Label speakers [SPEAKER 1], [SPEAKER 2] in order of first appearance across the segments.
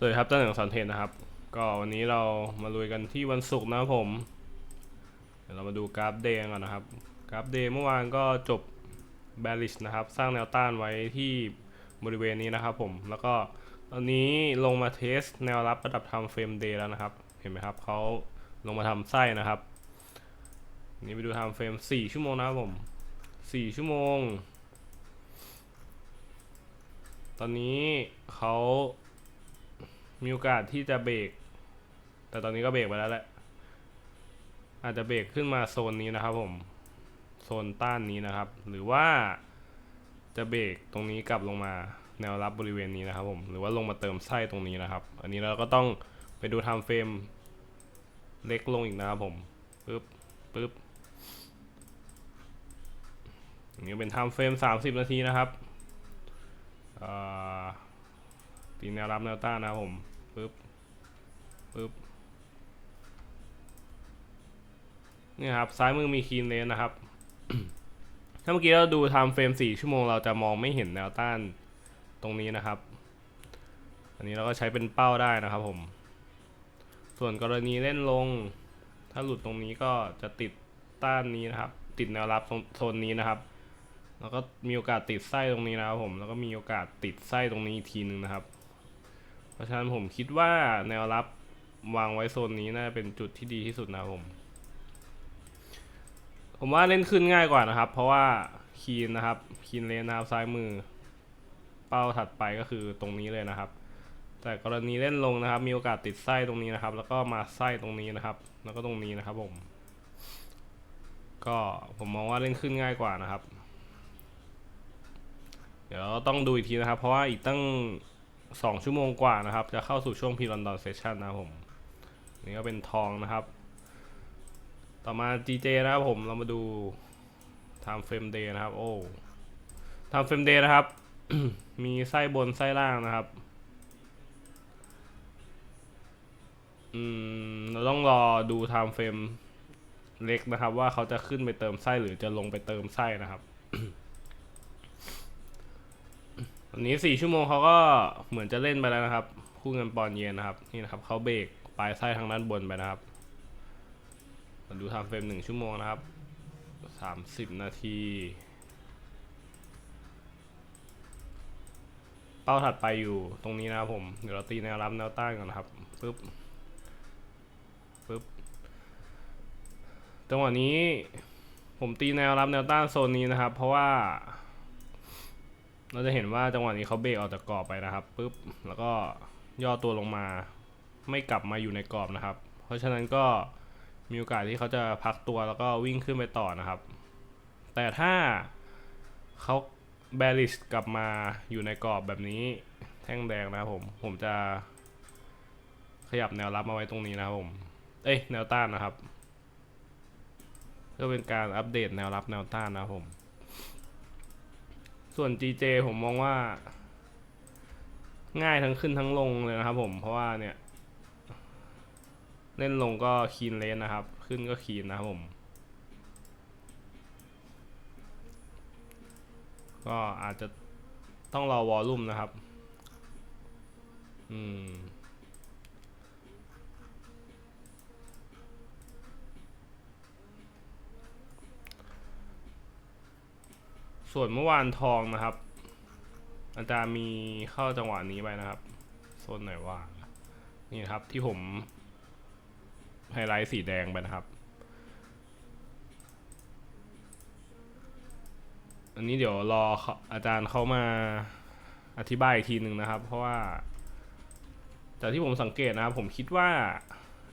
[SPEAKER 1] สวัสดีครับต้นหนึ่งสอนเทนนะครับ ก็วันนี้เรามาลุยกันที่วันศุกร์นะครับผม เดี๋ยวเรามาดูกราฟเดย์ก่อนนะครับ กราฟเดย์เมื่อวานก็จบ bearish นะครับ สร้างแนวต้านไว้ที่บริเวณนี้นะครับผม แล้วก็ตอนนี้ลงมาเทสแนวรับระดับ time frame day แล้วนะครับ เห็นไหมครับเขาลงมาทำไส้นะครับนนี้ไปดู time frame 4ชั่วโมงนะครับผม 4 ชั่วโมง ตอนนี้เขา มีโอกาสที่จะเบรก แต่ตอนนี้ก็เบรกไปแล้วแหละ อาจจะเบรกขึ้นมาโซนนี้นะครับผม โซนต้านนี้นะครับ หรือว่าจะเบรกตรงนี้กลับลงมาแนวรับบริเวณนี้นะครับผม หรือว่าลงมาเติมไส้ตรงนี้นะครับ อันนี้เราก็ต้องไปดูไทม์เฟรมเล็กลงอีกนะครับผมปึ๊บปึ๊บอันนี้เป็นไทม์เฟรม30 นาทีนะครับตีแนวรับแนวต้านนะครับผม ปึ๊บปึ๊บนี่ครับ ซ้ายมือมีคีนเลนนะครับ ถ้าเมื่อกี้เราดูไทม์เฟรม4ชั่วโมงเราจะมองไม่เห็นแนวต้านตรงนี้นะครับ อันนี้เราก็ใช้เป็นเป้าได้นะครับผม ส่วนกรณีเล่นลง ถ้าหลุดตรงนี้ก็จะติดต้านนี้นะครับ ติดแนวรับโซนนี้นะครับ แล้วก็มีโอกาสติดไส้ตรงนี้นะครับผม แล้วก็มีโอกาสติดไส้ตรงนี้อีกทีหนึ่งนะครับ เพราะฉะนั้นผมคิดว่าแนวรับวางไว้โซนนี้น่าจะเป็นจุดที่ดีที่สุดนะผม ผมว่าเล่นขึ้นง่ายกว่านะครับ เพราะว่าคีนนะครับคีนเลนนะครับซ้ายมือ เป้าถัดไปก็คือตรงนี้เลยนะครับ แต่กรณีเล่นลงนะครับ มีโอกาสติดไส้ตรงนี้นะครับ แล้วก็มาไส้ตรงนี้นะครับ แล้วก็ตรงนี้นะครับผม ก็ผมมองว่าเล่นขึ้นง่ายกว่านะครับ เดี๋ยวต้องดูอีกทีนะครับ เพราะว่าอีกตั้ง สองชั่วโมงกว่านะครับ จะเข้าสู่ช่วงพีลอนดอนเซสชันนะครับผม นี่ก็เป็นทองนะครับ ต่อมา GJ นะครับผมเรามาดู time frame day นะครับ โอ้ time frame day นะครับ มีไส้บนไส้ล่างนะครับอืมเราต้องรอดู time frame เล็กนะครับ ว่าเขาจะขึ้นไปเติมไส้หรือจะลงไปเติมไส้นะครับ วันนี้สี่ชั่วโมงเขาก็เหมือนจะเล่นไปแล้วนะครับ คู่เงินปอนเยนนะครับ นี่นะครับเขาเบรกปลายไส้ทางด้านบนไปนะครับมาดูทม์เฟรมหนึ่งชั่วโมงนะครับสามสิบนาที เป้าถัดไปอยู่ตรงนี้นะครับผม เดี๋ยวเราตีแนวรับแนวต้านก่อนนะครับปึ๊บปึ๊บจังหวะนี้ผมตีแนวรับแนวต้านโซนนี้นะครับ เพราะว่า เราจะเห็นว่าจังหวะนี้เขาเบรกออกจากกรอบไปนะครับปึ๊บแล้วก็ย่อตัวลงมา ไม่กลับมาอยู่ในกรอบนะครับ เพราะฉะนั้นก็มีโอกาสที่เขาจะพักตัวแล้วก็วิ่งขึ้นไปต่อนะครับ แต่ถ้าเขาแบริชกลับมาอยู่ในกรอบแบบนี้แท่งแดงนะครับผมผมจะขยับแนวรับมาไว้ตรงนี้นะครับผม เอ้ยแนวต้านนะครับเพื่อเป็นการอัปเดตแนวรับแนวต้านนะครับผม ส่วน GJ ผมมองว่า ง่ายทั้งขึ้นทั้งลงเลยนะครับผม เพราะว่าเนี่ย เล่นลงก็คีนเลนนะครับ ขึ้นก็คีนนะครับผม ก็อาจจะต้องรอวอลลุ่มนะครับ อืม ส่วนเมื่อวานทองนะครับ อาจารย์มีเข้าจังหวะนี้ไปนะครับโซนไหนว่า นี่ครับที่ผมไฮไลท์สีแดงไปนะครับ อันนี้เดี๋ยวรอเขาอาจารย์เขามาอธิบายอีกทีหนึ่งนะครับ เพราะว่า จากที่ผมสังเกตนะครับ ผมคิดว่า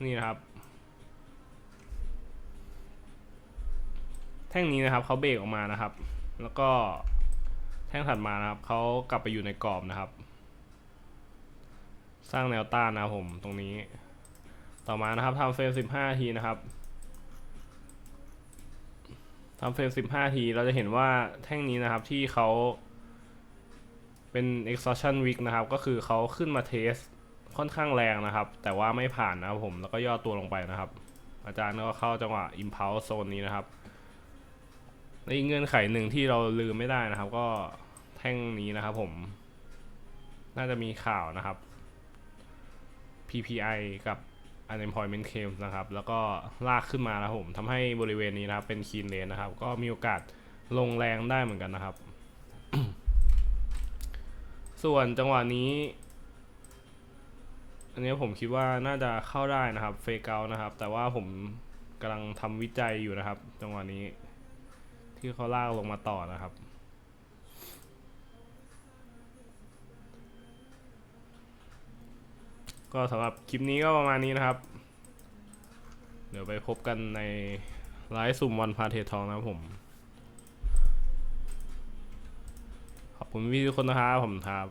[SPEAKER 1] นี่นะครับ แท่งนี้นะครับเขาเบรกออกมานะครับ แล้วก็แท่งถัดมานะครับเขากลับไปอยู่ในกรอบนะครับ สร้างแนวต้านนะครับผมตรงนี้ ต่อมานะครับทำเฟรม15 ทีนะครับทำเฟรม15 ทีเราจะเห็นว่าแท่งนี้นะครับที่เขาเป็น exhaustion week นะครับ ก็คือเขาขึ้นมาเทสค่อนข้างแรงนะครับ แต่ว่าไม่ผ่านนะครับผมแล้วก็ย่อตัวลงไปนะครับ อาจารย์ก็เข้าจังหวะ impulse โซนนี้นะครับ และอีกเงื่อนไขหนึ่งที่เราลืมไม่ได้นะครับ ก็แท่งนี้นะครับผม น่าจะมีข่าวนะครับ PPI กับ unemployment claim นะครับ แล้วก็ลากขึ้นมานะครับผมทำให้บริเวณนี้นะครับ เป็น clean lane นะครับ ก็มีโอกาสลงแรงได้เหมือนกันนะครับ ส่วนจังหวะนี้ อันนี้ผมคิดว่าน่าจะเข้าได้นะครับ เฟกเกานะครับ แต่ว่าผมกำลังทำวิจัยอยู่นะครับ จังหวะนี้ ที่เขาลากลงมาต่อนะครับ ก็สำหรับคลิปนี้ก็ประมาณนี้นะครับ เดี๋ยวไปพบกันในไลฟ์สุ่มวันพาเททองนะครับผม ขอบคุณพี่ทุกคนนะครับผมครับ